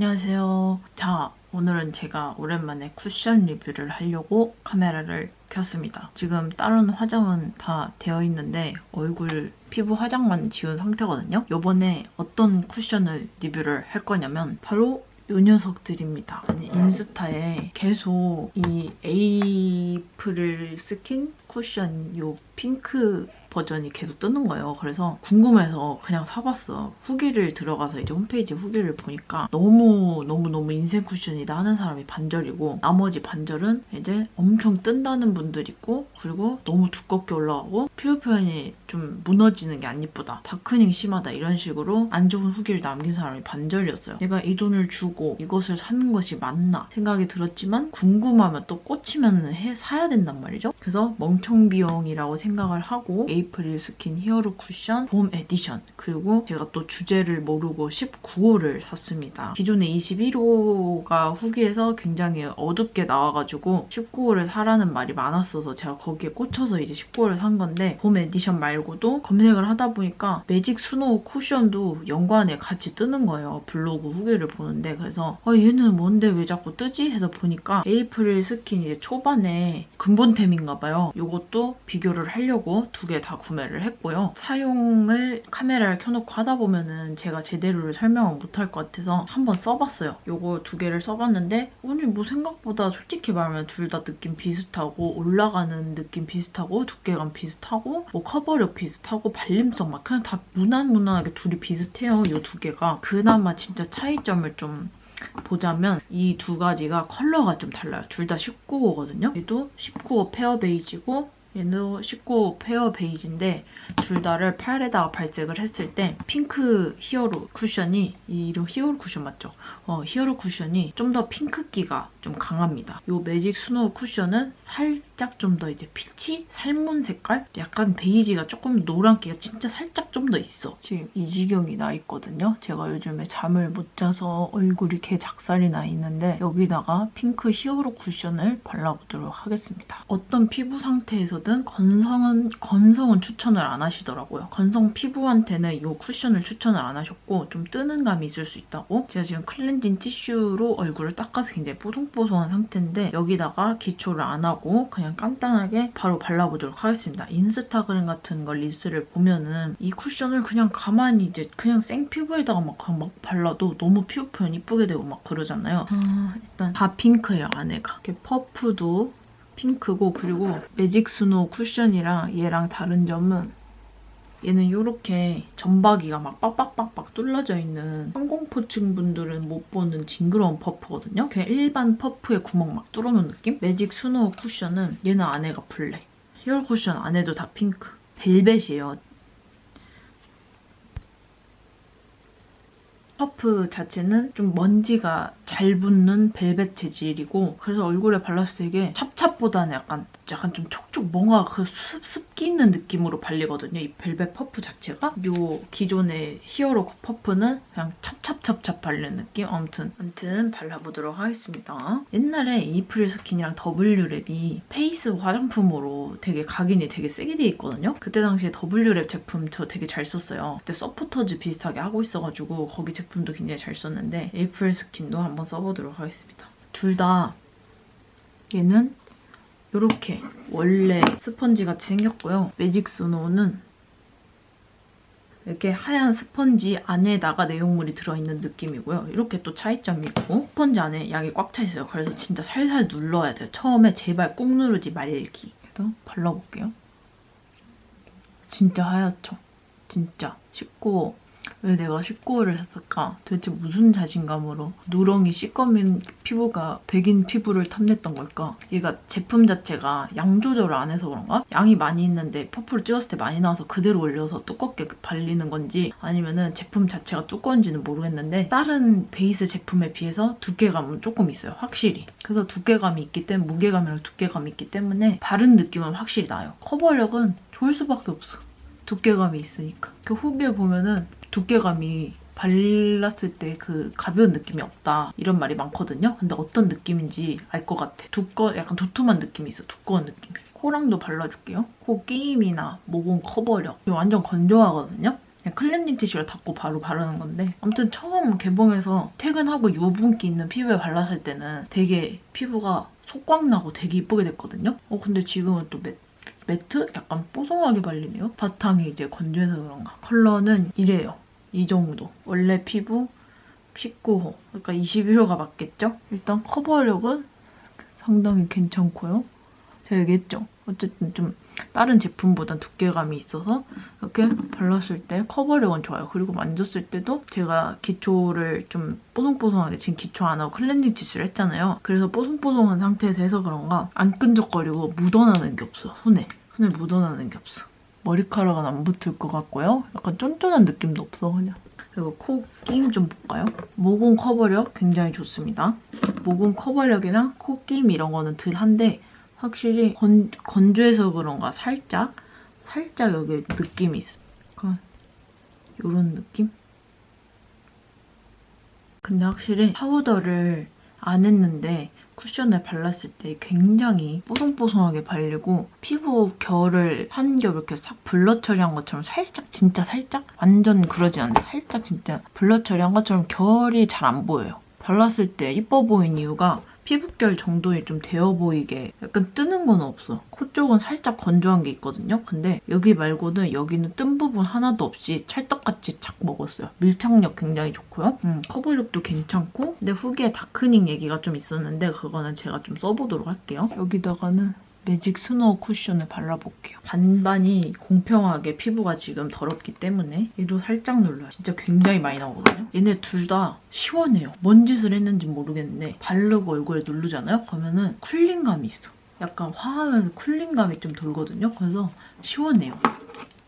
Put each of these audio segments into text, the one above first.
안녕하세요. 자, 오늘은 제가 오랜만에 쿠션 리뷰를 하려고 카메라를 켰습니다. 지금 다른 화장은 다 되어 있는데 얼굴 피부 화장만 지운 상태거든요. 요번에 어떤 쿠션을 리뷰를 할 거냐면 바로 요 녀석들입니다. 아니 인스타에 계속 이 에이프릴 스킨 쿠션 요 핑크 버전이 계속 뜨는 거예요. 그래서 궁금해서 그냥 사봤어. 후기를 들어가서 이제 홈페이지 후기를 보니까 너무 너무 너무 인생 쿠션이다 하는 사람이 반절이고 나머지 반절은 이제 엄청 뜬다는 분들 있고 그리고 너무 두껍게 올라가고 피부 표현이 좀 무너지는 게 안 예쁘다. 다크닝 심하다 이런 식으로 안 좋은 후기를 남긴 사람이 반절이었어요. 내가 이 돈을 주고 이것을 사는 것이 맞나 생각이 들었지만 궁금하면 또 꽂히면 해 사야 된단 말이죠. 그래서 멍청 비용이라고 생각을 하고 에이프릴 스킨 히어로 쿠션 봄 에디션 그리고 제가 또 주제를 모르고 19호를 샀습니다. 기존에 21호가 후기에서 굉장히 어둡게 나와가지고 19호를 사라는 말이 많았어서 제가 거기에 꽂혀서 이제 19호를 산 건데 봄 에디션 말고도 검색을 하다 보니까 매직 스노우 쿠션도 연관에 같이 뜨는 거예요. 블로그 후기를 보는데 그래서 어, 얘는 뭔데 왜 자꾸 뜨지? 해서 보니까 에이프릴 스킨 이제 초반에 근본템인가 봐요. 요것도 비교를 하려고 두 개 다 구매를 했고요. 사용을 카메라를 켜놓고 하다 보면은 제가 제대로 설명을 못할 것 같아서 한번 써봤어요. 요거 두 개를 써봤는데 아니 뭐 생각보다 솔직히 말하면 둘 다 느낌 비슷하고 올라가는 느낌 비슷하고 두께감 비슷하고 뭐 커버력 비슷하고 발림성 막 그냥 다 무난무난하게 둘이 비슷해요. 요 두 개가 그나마 진짜 차이점을 좀 보자면 이 두 가지가 컬러가 좀 달라요. 둘 다 19호거든요. 얘도 19호 페어 베이지고 얘도 19호 페어 베이지인데 둘 다를 팔에다가 발색을 했을 때 핑크 히어로 쿠션이 이 이름 히어로 쿠션 맞죠? 어, 히어로 쿠션이 좀 더 핑크기가 좀 강합니다. 이 매직 스노우 쿠션은 살짝 좀 더 이제 피치? 살몬 색깔? 약간 베이지가 조금 노란기가 진짜 살짝 좀 더 있어. 지금 이 지경이 나 있거든요. 제가 요즘에 잠을 못 자서 얼굴이 개 작살이 나 있는데 여기다가 핑크 히어로 쿠션을 발라보도록 하겠습니다. 어떤 피부 상태에서 든 건성은 건성은 추천을 안 하시더라고요. 건성 피부한테는 이 쿠션을 추천을 안 하셨고 좀 뜨는 감이 있을 수 있다고 제가 지금 클렌징 티슈로 얼굴을 닦아서 굉장히 뽀송뽀송한 상태인데 여기다가 기초를 안 하고 그냥 간단하게 바로 발라보도록 하겠습니다. 인스타그램 같은 걸 리스를 보면은 이 쿠션을 그냥 가만히 이제 그냥 생 피부에다가 막, 막 발라도 너무 피부 표현 이쁘게 되고 막 그러잖아요. 아, 일단 다 핑크예요 안에가. 이렇게 퍼프도 핑크고 그리고 매직 스노우 쿠션이랑 얘랑 다른 점은 얘는 이렇게 점박이가 막 빡빡빡빡 뚫려져 있는 성공포층 분들은 못 보는 징그러운 퍼프거든요. 그냥 일반 퍼프에 구멍 막 뚫어놓은 느낌? 매직 스노우 쿠션은 얘는 안에가 블랙. 히얼 쿠션 안에도 다 핑크. 벨벳이에요. 퍼프 자체는 좀 먼지가 잘 붙는 벨벳 재질이고 그래서 얼굴에 발랐을 때 이게 찹찹보다는 약간 약간 좀 촉촉 뭔가 그 습, 습기 있는 느낌으로 발리거든요. 이 벨벳 퍼프 자체가 요 기존의 히어로 퍼프는 그냥 찹찹찹찹 발리는 느낌. 아무튼 아무튼 발라보도록 하겠습니다. 옛날에 에이프릴 스킨이랑 W랩이 페이스 화장품으로 되게 각인이 되게 세게 돼 있거든요. 그때 당시에 W랩 제품 저 되게 잘 썼어요. 그때 서포터즈 비슷하게 하고 있어가지고 거기 제품 도 굉장히 잘 썼는데 에이프릴 스킨도 한번 써보도록 하겠습니다. 둘 다 얘는 이렇게 원래 스펀지 같이 생겼고요. 매직 스노우는 이렇게 하얀 스펀지 안에다가 내용물이 들어있는 느낌이고요. 이렇게 또 차이점이 있고 스펀지 안에 약이 꽉 차 있어요. 그래서 진짜 살살 눌러야 돼요. 처음에 제발 꾹 누르지 말기. 그래서 발라볼게요. 진짜 하얗죠? 진짜. 19호. 왜 내가 19호를 샀을까? 도대체 무슨 자신감으로 누렁이 시꺼먼 피부가 백인 피부를 탐냈던 걸까? 얘가 제품 자체가 양 조절을 안 해서 그런가? 양이 많이 있는데 퍼프를 찍었을 때 많이 나와서 그대로 올려서 두껍게 발리는 건지 아니면은 제품 자체가 두꺼운지는 모르겠는데 다른 베이스 제품에 비해서 두께감은 조금 있어요. 확실히. 그래서 두께감이 있기 때문에 무게감이랑 두께감이 있기 때문에 바른 느낌은 확실히 나요. 커버력은 좋을 수밖에 없어. 두께감이 있으니까. 그 후기에 보면은 두께감이 발랐을 때 그 가벼운 느낌이 없다 이런 말이 많거든요. 근데 어떤 느낌인지 알 것 같아. 두꺼 약간 도톰한 느낌이 있어. 두꺼운 느낌이. 코랑도 발라줄게요. 코 끼임이나 모공 커버력 완전 건조하거든요. 클렌징 티슈를 닦고 바로 바르는 건데 아무튼 처음 개봉해서 퇴근하고 유분기 있는 피부에 발랐을 때는 되게 피부가 속광 나고 되게 이쁘게 됐거든요. 어 근데 지금은 또 매, 매트? 약간 뽀송하게 발리네요. 바탕이 이제 건조해서 그런가. 컬러는 이래요. 이 정도. 원래 피부 19호. 그러니까 21호가 맞겠죠? 일단 커버력은 상당히 괜찮고요. 제가 얘기했죠. 어쨌든 좀 다른 제품보다 두께감이 있어서 이렇게 발랐을 때 커버력은 좋아요. 그리고 만졌을 때도 제가 기초를 좀 뽀송뽀송하게 지금 기초 안 하고 클렌징 티슈를 했잖아요. 그래서 뽀송뽀송한 상태에서 해서 그런가 안 끈적거리고 묻어나는 게 없어. 손에. 손에 묻어나는 게 없어. 머리카락은 안 붙을 것 같고요. 약간 쫀쫀한 느낌도 없어 그냥. 그리고 코 끼임 좀 볼까요? 모공 커버력 굉장히 좋습니다. 모공 커버력이랑 코 끼임 이런 거는 덜한데 확실히 건, 건조해서 그런가 살짝 살짝 여기 느낌이 있어. 약간 이런 느낌? 근데 확실히 파우더를 안 했는데 쿠션을 발랐을 때 굉장히 뽀송뽀송하게 발리고 피부 결을 한 겹 이렇게 싹 블러 처리한 것처럼 살짝 진짜 살짝 완전 그러지 않는데 살짝 진짜 블러 처리한 것처럼 결이 잘 안 보여요. 발랐을 때 이뻐 보이는 이유가 피부결 정도에 좀 되어 보이게 약간 뜨는 건 없어. 코 쪽은 살짝 건조한 게 있거든요. 근데 여기 말고는 여기는 뜬 부분 하나도 없이 찰떡같이 착 먹었어요. 밀착력 굉장히 좋고요. 음, 커버력도 괜찮고 근데 후기에 다크닝 얘기가 좀 있었는데 그거는 제가 좀 써보도록 할게요. 여기다가는 매직 스노우 쿠션을 발라볼게요. 반반이 공평하게 피부가 지금 더럽기 때문에 얘도 살짝 눌러요. 진짜 굉장히 많이 나오거든요. 얘네 둘 다 시원해요. 뭔 짓을 했는지 모르겠는데 바르고 얼굴에 누르잖아요? 그러면은 쿨링감이 있어. 약간 화하면서 쿨링감이 좀 돌거든요. 그래서 시원해요.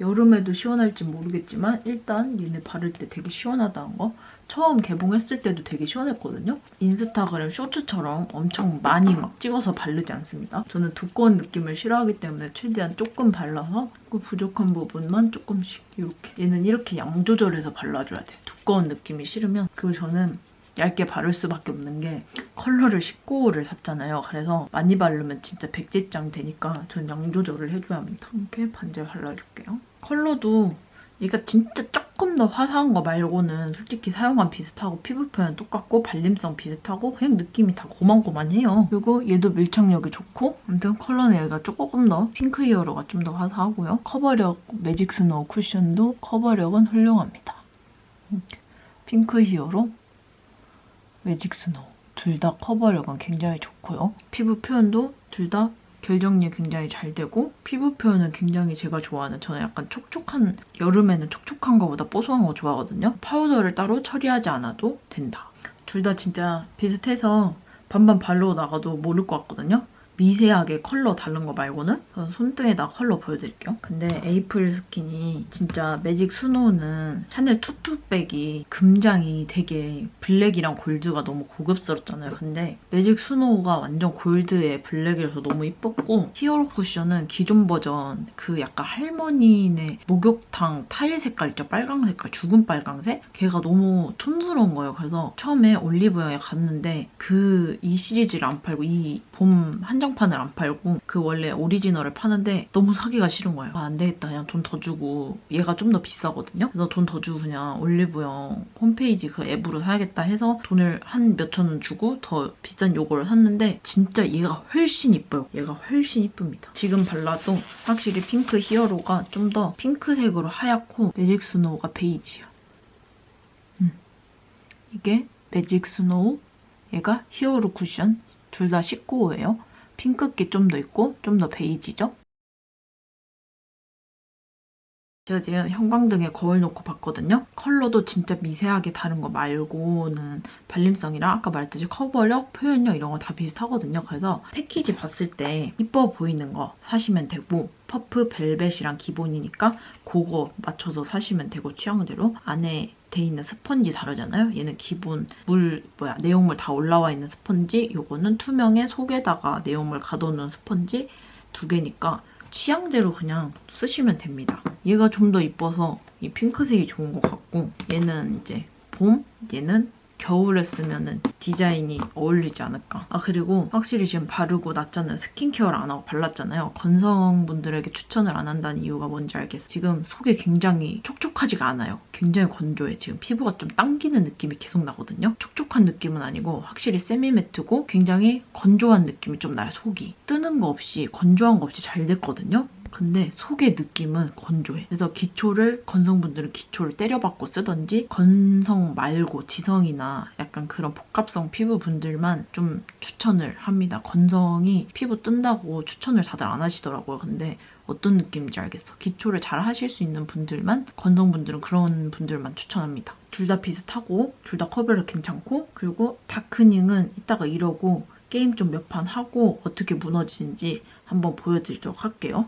여름에도 시원할지 모르겠지만 일단 얘네 바를 때 되게 시원하다는 거 처음 개봉했을 때도 되게 시원했거든요. 인스타그램 쇼츠처럼 엄청 많이 막 찍어서 바르지 않습니다. 저는 두꺼운 느낌을 싫어하기 때문에 최대한 조금 발라서 그 부족한 부분만 조금씩 이렇게 얘는 이렇게 양 조절해서 발라줘야 돼요. 두꺼운 느낌이 싫으면 그리고 저는 얇게 바를 수밖에 없는 게 컬러를 19호를 샀잖아요. 그래서 많이 바르면 진짜 백지장 되니까 전 양 조절을 해줘야 합니다. 이렇게 반절 발라줄게요. 컬러도 얘가 진짜 조금 더 화사한 거 말고는 솔직히 사용감 비슷하고 피부 표현 똑같고 발림성 비슷하고 그냥 느낌이 다 고만고만해요. 그리고 얘도 밀착력이 좋고 아무튼 컬러는 여기가 조금 더 핑크 히어로가 좀 더 화사하고요. 커버력 매직 스노우 쿠션도 커버력은 훌륭합니다. 이렇게 핑크 히어로 매직 스노우 둘 다 커버력은 굉장히 좋고요. 피부 표현도 둘 다 결정리 굉장히 잘 되고 피부 표현은 굉장히 제가 좋아하는 저는 약간 촉촉한 여름에는 촉촉한 거보다 뽀송한 거 좋아하거든요. 파우더를 따로 처리하지 않아도 된다. 둘 다 진짜 비슷해서 반반 바르고 나가도 모를 것 같거든요. 미세하게 컬러 다른 거 말고는 그래서 손등에다 컬러 보여드릴게요. 근데 에이프릴 스킨이 진짜 매직 스노우는 샤넬 투투백이 금장이 되게 블랙이랑 골드가 너무 고급스럽잖아요. 근데 매직 스노우가 완전 골드에 블랙이라서 너무 이뻤고 히어로 쿠션은 기존 버전 그 약간 할머니네 목욕탕 타일 색깔 있죠? 빨강 색깔 죽은 빨강색? 걔가 너무 촌스러운 거예요. 그래서 처음에 올리브영에 갔는데 그 이 시리즈를 안 팔고 이봄 한정판을 안 팔고 그 원래 오리지널을 파는데 너무 사기가 싫은 거예요. 아, 안 되겠다. 그냥 돈 더 주고 얘가 좀 더 비싸거든요. 그래서 돈 더 주고 그냥 올리브영 홈페이지 그 앱으로 사야겠다 해서 돈을 한 몇천 원 주고 더 비싼 요거를 샀는데 진짜 얘가 훨씬 이뻐요. 얘가 훨씬 이쁩니다. 지금 발라도 확실히 핑크 히어로가 좀 더 핑크색으로 하얗고 매직 스노우가 베이지야. 음. 이게 매직 스노우 얘가 히어로 쿠션 둘 다 19호예요. 핑크기 좀 더 있고 좀 더 베이지죠? 제가 지금 형광등에 거울 놓고 봤거든요. 컬러도 진짜 미세하게 다른 거 말고는 발림성이랑 아까 말했듯이 커버력, 표현력 이런 거 다 비슷하거든요. 그래서 패키지 봤을 때 이뻐 보이는 거 사시면 되고 퍼프 벨벳이랑 기본이니까 그거 맞춰서 사시면 되고 취향대로 안에 돼 있는 스펀지 다르잖아요. 얘는 기본 물 뭐야 내용물 다 올라와 있는 스펀지, 요거는 투명에 속에다가 내용물 가둬놓은 스펀지 두 개니까 취향대로 그냥 쓰시면 됩니다. 얘가 좀 더 이뻐서 이 핑크색이 좋은 것 같고 얘는 이제 봄, 얘는 겨울에 쓰면은 디자인이 어울리지 않을까. 아 그리고 확실히 지금 바르고 났잖아요. 스킨케어를 안 하고 발랐잖아요. 건성분들에게 추천을 안 한다는 이유가 뭔지 알겠어요. 지금 속이 굉장히 촉촉하지가 않아요. 굉장히 건조해. 지금 피부가 좀 당기는 느낌이 계속 나거든요. 촉촉한 느낌은 아니고 확실히 세미매트고 굉장히 건조한 느낌이 좀 나요. 속이 뜨는 거 없이 건조한 거 없이 잘 됐거든요. 근데 속의 느낌은 건조해. 그래서 기초를 건성분들은 기초를 때려박고 쓰던지 건성 말고 지성이나 약간 그런 복합성 피부 분들만 좀 추천을 합니다. 건성이 피부 뜬다고 추천을 다들 안 하시더라고요. 근데 어떤 느낌인지 알겠어. 기초를 잘 하실 수 있는 분들만 건성분들은 그런 분들만 추천합니다. 둘 다 비슷하고 둘 다 커버력 괜찮고 그리고 다크닝은 이따가 이러고 게임 좀 몇 판 하고 어떻게 무너지는지 한번 보여드리도록 할게요.